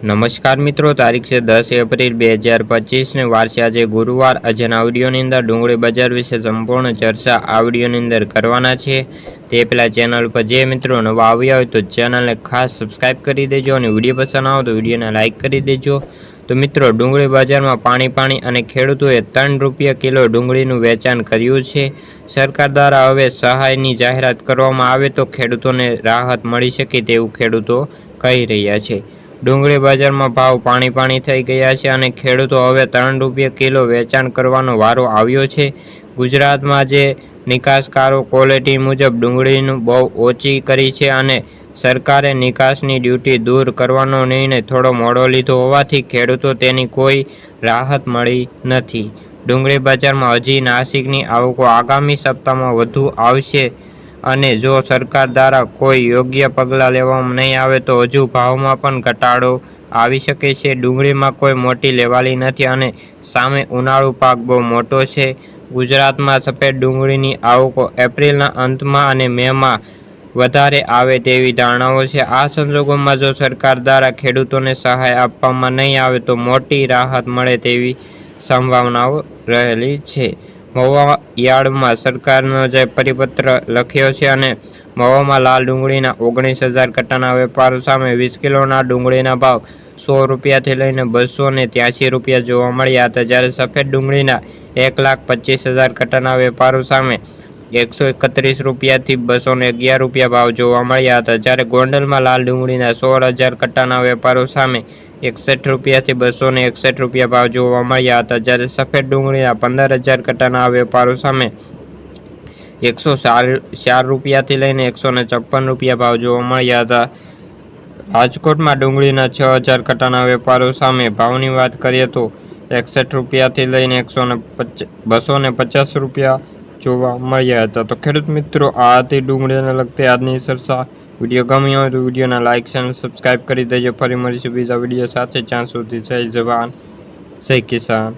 નમસ્કાર મિત્રો, તારીખ છે દસ એપ્રિલ બે હજાર પચીસને. વાર છે આજે ગુરુવાર. આજના વિડીયોની અંદર ડુંગળી બજાર વિશે સંપૂર્ણ ચર્ચા આ વિડીયોની અંદર કરવાના છે. તે પહેલાં ચેનલ પર જે મિત્રો નવા આવ્યા હોય તો ચેનલને ખાસ સબસ્ક્રાઈબ કરી દેજો અને વીડિયો પસંદ આવે તો વિડીયોને લાઇક કરી દેજો. તો મિત્રો, ડુંગળી બજારમાં પાણી પાણી અને ખેડૂતોએ ત્રણ રૂપિયા કિલો ડુંગળીનું વેચાણ કર્યું છે. સરકાર દ્વારા હવે સહાયની જાહેરાત કરવામાં આવે તો ખેડૂતોને રાહત મળી શકે તેવું ખેડૂતો કહી રહ્યા છે. ડુંગળી બજારમાં ભાવ પાણી પાણી થઈ ગયા છે અને ખેડૂતો હવે ત્રણ રૂપિયા કિલો વેચાણ કરવાનો વારો આવ્યો છે. ગુજરાતમાં જે નિકાસકારો ક્વોલિટી મુજબ ડુંગળીનું બહુ ઓછી કરી છે અને સરકારે નિકાસની ડ્યુટી દૂર કરવાનો નિર્ણય થોડો મોડો લીધો હોવાથી ખેડૂતો તેની કોઈ રાહત મળી નથી. ડુંગળી બજારમાં હજી નાસિકની આવકો આગામી સપ્તાહમાં વધુ આવશે અને જો સરકાર દ્વારા કોઈ યોગ્ય પગલાં લેવામાં નહીં આવે તો હજુ ભાવમાં પણ ઘટાડો આવી શકે છે. ડુંગળીમાં કોઈ મોટી લેવાલી નથી અને સામે ઉનાળુ પાક બહુ મોટો છે. ગુજરાતમાં સફેદ ડુંગળીની આવકો એપ્રિલના અંતમાં અને મેમાં વધારે આવે તેવી ધારણાઓ છે. આ સંજોગોમાં જો સરકાર દ્વારા ખેડૂતોને સહાય આપવામાં નહીં આવે તો મોટી રાહત મળે તેવી સંભાવનાઓ રહેલી છે. મહુવા યાર્ડમાં સરકારનો જે પરિપત્ર લખ્યો છે અને મહુવામાં લાલ ડુંગળીના ઓગણીસ હજાર કટ્ટાના વેપારો સામે વીસ કિલોના ડુંગળીના ભાવ સો રૂપિયાથી લઈને બસો ને ત્યાસી રૂપિયા જોવા મળ્યા હતા. જ્યારે સફેદ ડુંગળીના એક લાખ પચીસ હજાર કટ્ટાના વેપારો સામે એકસો એકત્રીસ રૂપિયાથી બસો ને અગિયાર રૂપિયા ભાવ જોવા મળ્યા હતા. જ્યારે ગોંડલમાં લાલ ડુંગળીના સોળ હજાર કટ્ટાના વેપારો સામે એકસઠ રૂપિયાથી બસો ને એકસઠ રૂપિયા ભાવ જોવા મળ્યા હતા. જ્યારે સફેદ ડુંગળીના પંદર હજાર કટાના વેપારો સામે એકસો ચાર રૂપિયાથી લઈને એકસો ને છપ્પન રૂપિયા ભાવ જોવા મળ્યા હતા. રાજકોટમાં ડુંગળીના છ હજાર કટાના વેપારો સામે ભાવની વાત કરીએ તો એકસઠ રૂપિયાથી લઈને એકસો ને બસો ને પચાસ રૂપિયા જોવા મળ્યા હતા. તો ખેડૂત મિત્રો, આ હતી ડુંગળીને લગતી આજની ચર્ચા. વીડિયો ગમ્યો હોય તો વિડીયોના લાઇક ચેનલ સબસ્ક્રાઈબ કરી દેજો. ફરી મળીશું બીજા વીડિયો સાથે. જ્યાં સુધી જય જવાન, જય કિસાન.